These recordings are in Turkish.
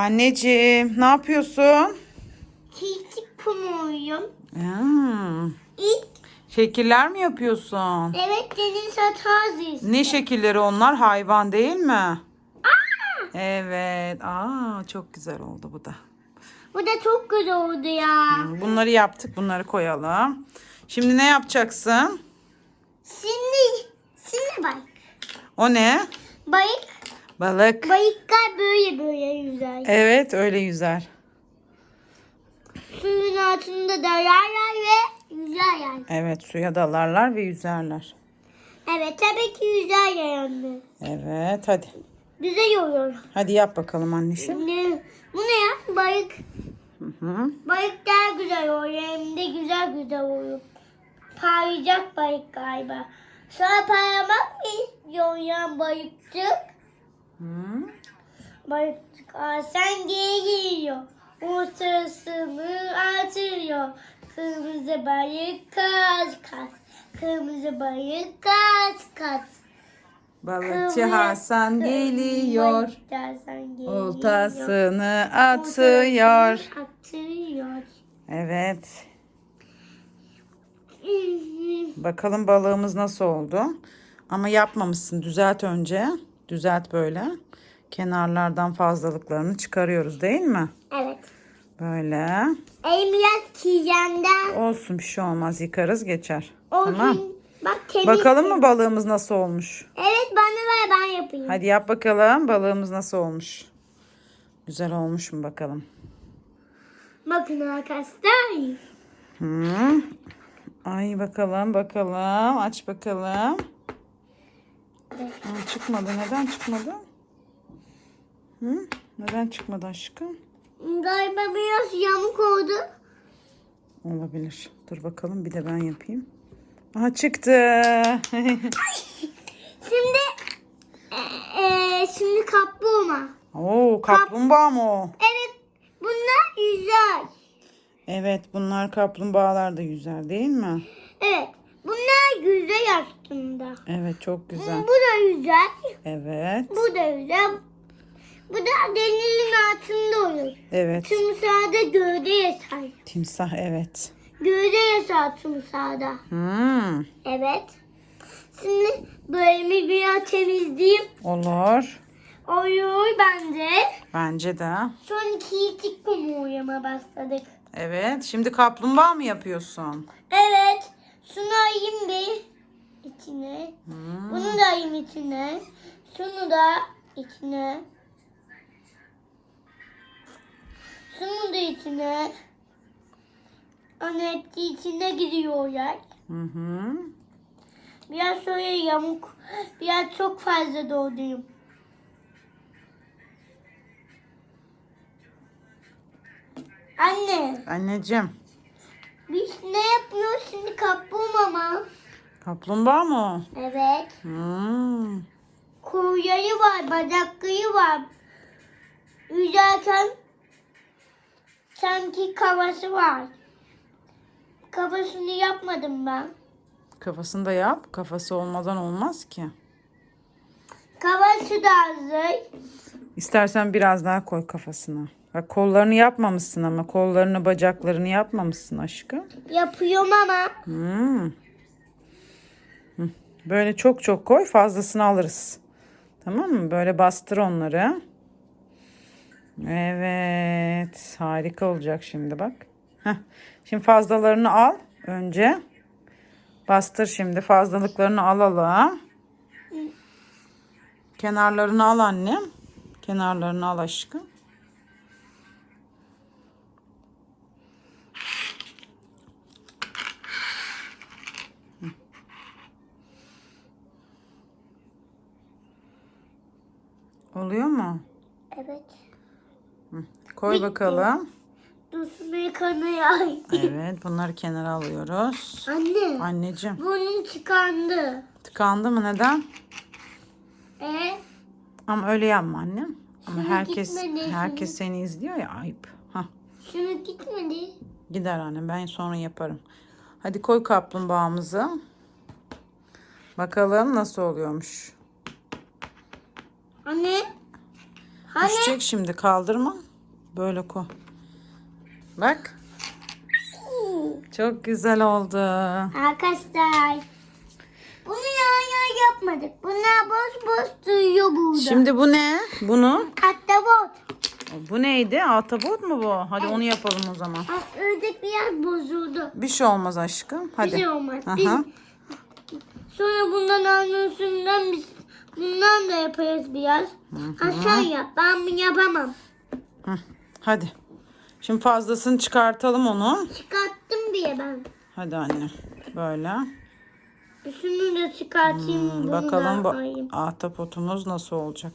Anneciğim ne yapıyorsun? Küçük kumuyum. Hmm, İlk şekiller mi yapıyorsun? evet deniz hatazıyız. Ne şekilleri onlar? Hayvan değil mi? Evet. Aa çok güzel oldu bu da. Bu da çok güzel oldu ya. Bunları yaptık. Bunları koyalım. Şimdi ne yapacaksın? Şimdi, şimdi bak. O ne? Bayık, Balık. bayıklar böyle böyle yüzer. Evet öyle yüzer. Suyun altında dararlar ve yüzerler. Evet suya dalarlar ve yüzerler. Evet tabii ki yüzerler anne. Evet hadi. Güzel olur. Hadi yap bakalım anneciğim. Ne, bu ne ya? Bayık. Hı hı. Bayık daha güzel olur. Hem de güzel güzel olur. Parlayacak bayık galiba. Sana parlamak mı istiyorsun ya bayıkçık? Bayıkçık aa, sen geliyor. Ortasını atıyor. Kırmızı bayık kaç kaç. Kırmızı bayık kaç kaç. Balıkçı Kırmızı- Hasan geliyor. Bayık Hasan geliyor. Oltasını atıyor. Atıyor. Evet. Bakalım balığımız nasıl oldu. Ama yapmamışsın. Düzelt önce. Düzelt böyle. Kenarlardan fazlalıklarını çıkarıyoruz değil mi? Evet. Böyle. Elim biraz. Olsun bir şey olmaz. Yıkarız geçer. Olsun. Tamam. Bak temiz. Bakalım mı balığımız nasıl olmuş? Evet bana ver ben yapayım. Hadi yap bakalım balığımız nasıl olmuş. Güzel olmuş mu bakalım. Bakın arkadaşlar. Hı. Ay bakalım bakalım. Aç bakalım. Aa, çıkmadı. Neden çıkmadı? Hı? Neden çıkmadı aşkım? Galiba biraz yamuk oldu. Olabilir. Dur bakalım bir de ben yapayım. Aha çıktı. Şimdi e, e, şimdi kaplumbağa. Oo kaplumbağa mı o? Evet bunlar yüzer. Evet bunlar kaplumbağalar da yüzer değil mi? Evet bunlar yüzer aslında. Evet çok güzel. Bu da yüzer. Evet. Bu da yüzer. Bu da denizin altında olur. Evet. Tümsağda gövde yaşar. Timsah evet. Gövde yaşar tümsağda. Hmm, Evet. Şimdi bölümü biraz temizleyeyim. olur. Oyuyor bence. Bence de. Son kiyitik kumu uyuma başladık. Evet. Şimdi kaplumbağa mı yapıyorsun? Evet. Şunu ayayım bir içine. Hmm. Bunu da ayayım içine. Şunu da içine. Şunu da içine. Anne hepsi içine giriyorlar. Hı hı. Biraz şöyle yamuk. Biraz çok fazla doldurayım. Anne, Anneciğim. Biz ne yapıyoruz şimdi kaplumbağa mı? Kaplumbağa mı? Evet. Hmm. Kuyruğu var, bacakları var. Yüzerken sanki kafası var. Kafasını yapmadım ben. Kafasını da yap. Kafası olmadan olmaz ki. Kafası da hazır. İstersen biraz daha koy kafasına. Bak kollarını yapmamışsın ama kollarını bacaklarını yapmamışsın aşkım. Yapıyorum ama. Hmm. Böyle çok çok koy fazlasını alırız. Tamam mı? Böyle bastır onları. Evet. Harika olacak şimdi bak. Heh. Şimdi fazlalarını al önce. Bastır şimdi fazlalıklarını alalım. Kenarlarını al annem. Kenarlarını al aşkım. Oluyor mu? Evet. Koy Bitti. bakalım. Dursun kanaya. Evet bunları kenara alıyoruz. Anne. Anneciğim Bunun çıkandı. tıkandı mı neden? E Ama öyle yapma annem. Ama Şimdi herkes gitmedi, herkes seni izliyor ya ayıp. Hah, şunu gitmedi. gider annem ben sonra yaparım. Hadi koy kaplumbağamızı. Bakalım nasıl oluyormuş. Anne. Anne. Düşecek şimdi kaldırma. Böyle koy. Bak. Çok güzel oldu. Arkadaşlar. Bunu yan yan yapmadık. Bunlar boş boş duyuyor burada. Şimdi bu ne? Bunu? Ahtapot. Bu neydi? Ahtapot mu bu? Hadi onu yapalım o zaman. Ördek biraz bozuldu. Bir şey olmaz aşkım. Hadi. Bir şey olmaz. Aha. Biz, sonra bundan anlıyorsundan biz bundan da yaparız biraz. Ha sen yap. Ben bunu yapamam. Hı, Hadi. Şimdi fazlasını çıkartalım onu. Çıkarttım diye ben. Hadi anne. Böyle. Şunu da çıkartayım. bunu Hmm, Bakalım da bu ahtapotumuz nasıl olacak.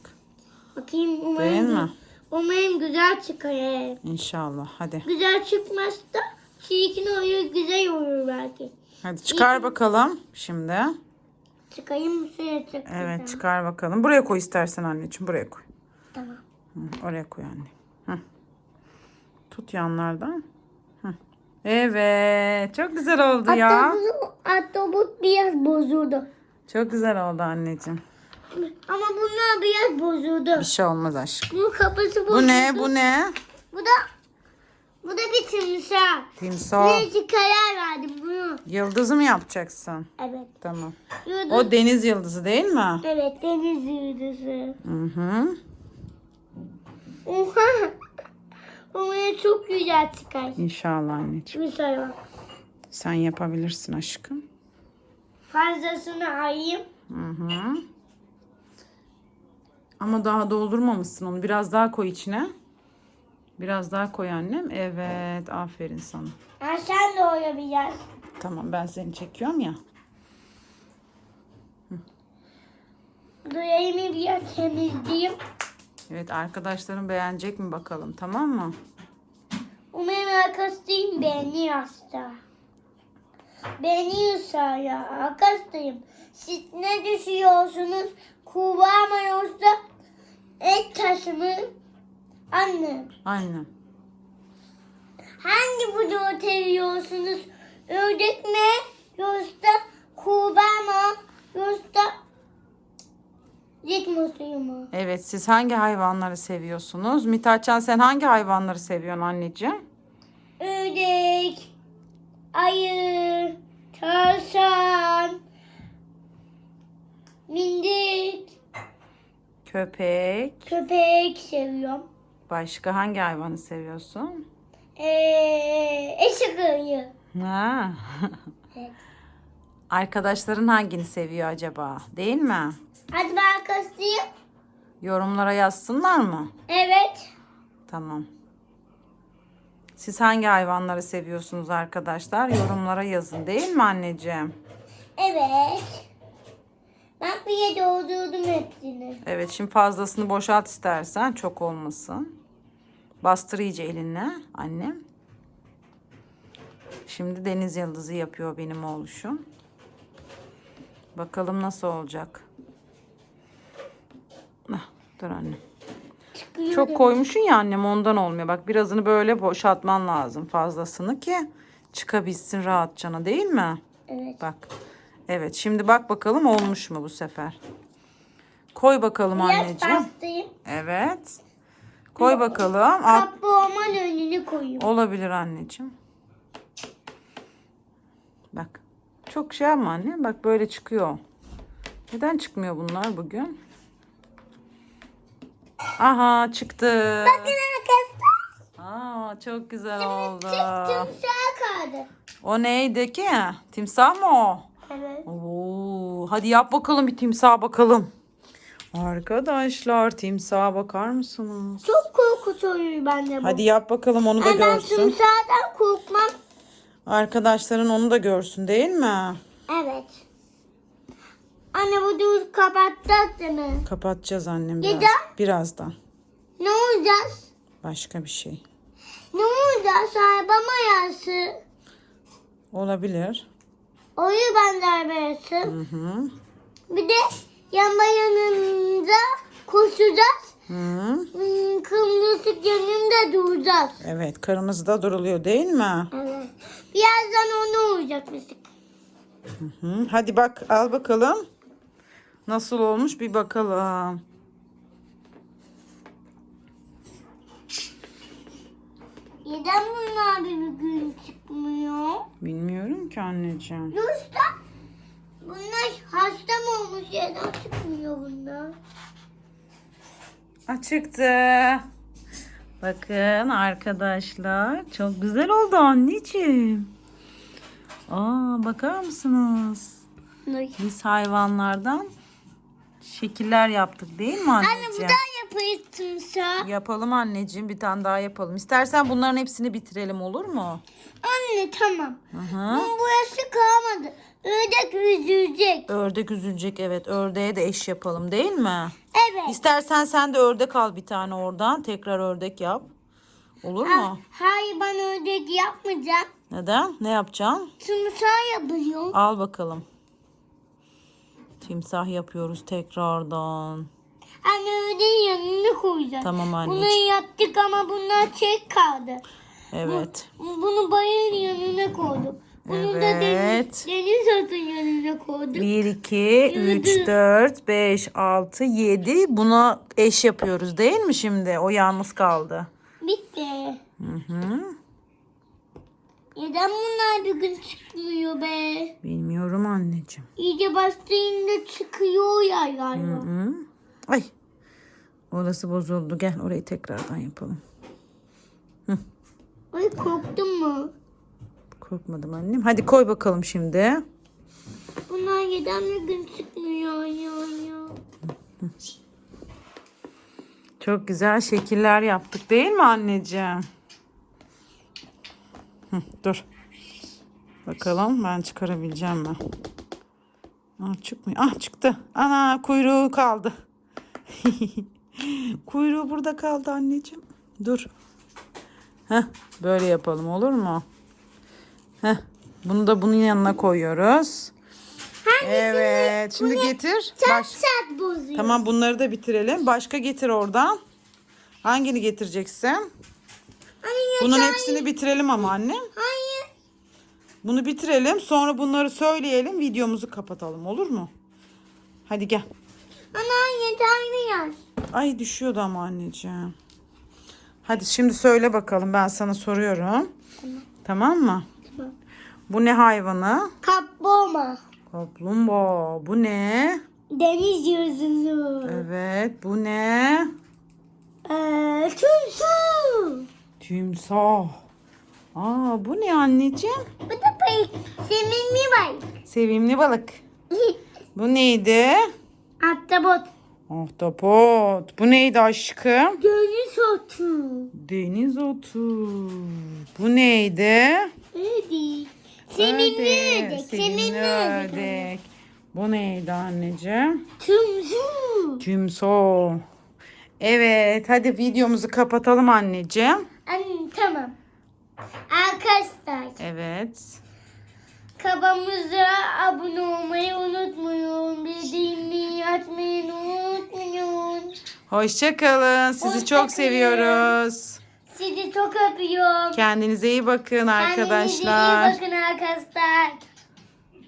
Bakayım umarım. Değil mi? Umarım güzel çıkar. evet. İnşallah. Hadi. Güzel çıkmazsa çirkin olur, güzel olur belki. Hadi çıkar bakalım şimdi. Çıkayım mı suya çık. Evet çıkar bakalım. Buraya koy istersen anneciğim. Buraya koy. Tamam. Hı, oraya koy anne. Hı. Tut yanlardan. Hı. Evet. Çok güzel oldu ya. Hatta bunu ahtapot biraz bozuldu. Çok güzel oldu anneciğim. Ama bunlar biraz bozuldu. Bir şey olmaz aşkım. Bunun kafası bozuldu. Bu ne? Bu ne? Bu da bu da bir timsah. Timsah. Neyse karar verdim bunu. Yıldızı mı yapacaksın? Evet. Tamam. Yıldız. O deniz yıldızı değil mi? Evet deniz yıldızı. Hı hı. Oha. Umarım çok güzel çıkar. İnşallah anneciğim. Güzel bak. Sen yapabilirsin aşkım. Fazlasını ayayım. Hı hı. Ama daha doldurmamışsın onu. Biraz daha koy içine. Biraz daha koy annem. Evet. Aferin sana. Ha, sen de biraz. Tamam ben seni çekiyorum ya. Elimi biraz temizleyeyim. Evet arkadaşlarım beğenecek mi bakalım tamam mı? Umarım arkadaşlarım beğeniyorsa. Beğeniyorsa ya arkadaşlarım. Siz ne düşünüyorsunuz? Kurbağa mı yoksa et taşı mı? Anne. Aynen. Hangi bloğu seviyorsunuz? Ördek mi? Yoksa kurbağa mı? Yoksa jet musuyu mu? Evet siz hangi hayvanları seviyorsunuz? Mithatcan sen hangi hayvanları seviyorsun anneciğim? Ördek, ayı, tavşan, mindik, Köpek. köpek seviyorum. Başka hangi hayvanı seviyorsun? Ee, eşek ayı. Ha. Evet. Arkadaşların hangini seviyor acaba? Değil mi? Hadi ben kastayım. Yorumlara yazsınlar mı? Evet. Tamam. Siz hangi hayvanları seviyorsunuz arkadaşlar? Yorumlara yazın değil mi anneciğim? Evet. Ben bir doldurdum hepsini. Evet şimdi fazlasını boşalt istersen çok olmasın. Bastır iyice elinle annem. Şimdi deniz yıldızı yapıyor benim oğluşum. Bakalım nasıl olacak. Ah, dur annem. Çıkıyor Çok koymuşsun ya annem ondan olmuyor. Bak birazını böyle boşaltman lazım fazlasını ki çıkabilsin rahatçana değil mi? Evet. Bak. Evet şimdi bak bakalım olmuş mu bu sefer. Koy bakalım Biraz anneciğim. bastayım. Evet. Koy bakalım. Olman önünü koyayım. olabilir anneciğim. Bak. Çok şey ama anne. Bak böyle çıkıyor. Neden çıkmıyor bunlar bugün? Aha çıktı. Bakın arkadaşlar. Aa çok güzel oldu. Timsah kaldı. O neydi ki? Timsah mı o? Evet. Oo, hadi yap bakalım bir timsaha bakalım. Arkadaşlar timsaha bakar mısınız? Çok korkutuyor bende bu. Hadi yap bakalım onu da ben görsün. timsahdan korkmam. Arkadaşların onu da görsün değil mi? Evet. Anne bu düz kapatacağız değil mi? Kapatacağız annem biraz. Neden? Birazdan. Ne olacağız? Başka bir şey. Ne olacağız? Arabama yarısı. Olabilir. Oyu ben. Hı hı. Bir de yanma yanında koşacağız. Hı. Hmm, Kırmızı yanında duracağız. Evet kırmızıda duruluyor değil mi? Evet. Birazdan onu olacak bizim. Hı. Hadi bak al bakalım. Nasıl olmuş bir bakalım. Neden bunlar bir gün çıkmıyor? Bilmiyorum ki anneciğim. Yoksa bunlar hasta mı olmuş neden çıkmıyor bunlar? Açıktı. Bakın arkadaşlar. Çok güzel oldu anneciğim. Aa bakar mısınız? Anne Biz hayvanlardan şekiller yaptık değil mi bu anneciğim? da yapayım timsah. Yapalım anneciğim. Bir tane daha yapalım. İstersen bunların hepsini bitirelim olur mu? Anne tamam. Hı hı. Ama burası kalmadı. Ördek üzülecek. Ördek üzülecek evet. Ördeğe de eş yapalım değil mi? Evet. İstersen sen de ördek al bir tane oradan. Tekrar ördek yap. Olur Ha- mu? hayır ben ördek yapmayacağım. Neden? Ne yapacaksın? Timsah yapıyorum. Al bakalım. Timsah yapıyoruz tekrardan. Anne ördeğin yanına koyacağım. Tamam anneciğim. Bunu yaptık ama bunlar çek kaldı. Evet. Bunu bayırın yanına koyduk. Bunu da deniz, Evet. deniz atın yanına koyduk. 1, 2, 3, 4, 5, 6, 7. Buna eş yapıyoruz değil mi şimdi? O yalnız kaldı. Bitti. Hı hı. Neden bunlar bir gün çıkmıyor be? Bilmiyorum anneciğim. İyice bastığında çıkıyor ya galiba. Hı. Ay. Orası bozuldu. Gel orayı tekrardan yapalım. Ay korktun mu? Korkmadım annem. Hadi koy bakalım şimdi. Bunlar neden bir gün çıkmıyor ya ya? Çok güzel şekiller yaptık değil mi anneciğim? Hı, dur. Bakalım ben çıkarabileceğim mi? Ah çıkmıyor. Ah çıktı. Ana kuyruğu kaldı. kuyruğu burada kaldı anneciğim. Dur. Heh, böyle yapalım olur mu? Heh, bunu da bunun yanına koyuyoruz. Evet. Şimdi getir. Çat Baş. çat bozuyor. Tamam bunları da bitirelim. Başka getir oradan. Hangini getireceksin? Anne Bunun yeter- hepsini bitirelim ama annem. Hayır. Bunu bitirelim. Sonra bunları söyleyelim. Videomuzu kapatalım olur mu? Hadi gel. Ana yeterli yaz. Ay düşüyordu ama anneciğim. Hadi şimdi söyle bakalım. Ben sana soruyorum. Tamam mı? Tamam. Bu ne hayvanı? Kaplumbağa. Kaplumbağa. Bu ne? Deniz yüzünü. Evet. Bu ne? Ee, tümsü. Timsah. Aa bu ne anneciğim? Bu da balık. Sevimli balık. Sevimli balık. Bu neydi? Ahtapot. Ahtapot. Bu neydi aşkım? Deniz otu. Deniz otu. Bu neydi? Ördek. Sevimli ördek. Sevimli ördek. ördek. Bu neydi anneciğim? Tümsü. Timsah. Evet hadi videomuzu kapatalım anneciğim. Anne tamam. Arkadaşlar Evet. Kabamıza abone olmayı unutmayın. Bildiğimi açmayı unutmayın. Hoşçakalın. Sizi Hoşça çok kalın. seviyoruz. Sizi çok öpüyorum. Kendinize iyi bakın Kendinize iyi arkadaşlar. bakın arkadaşlar.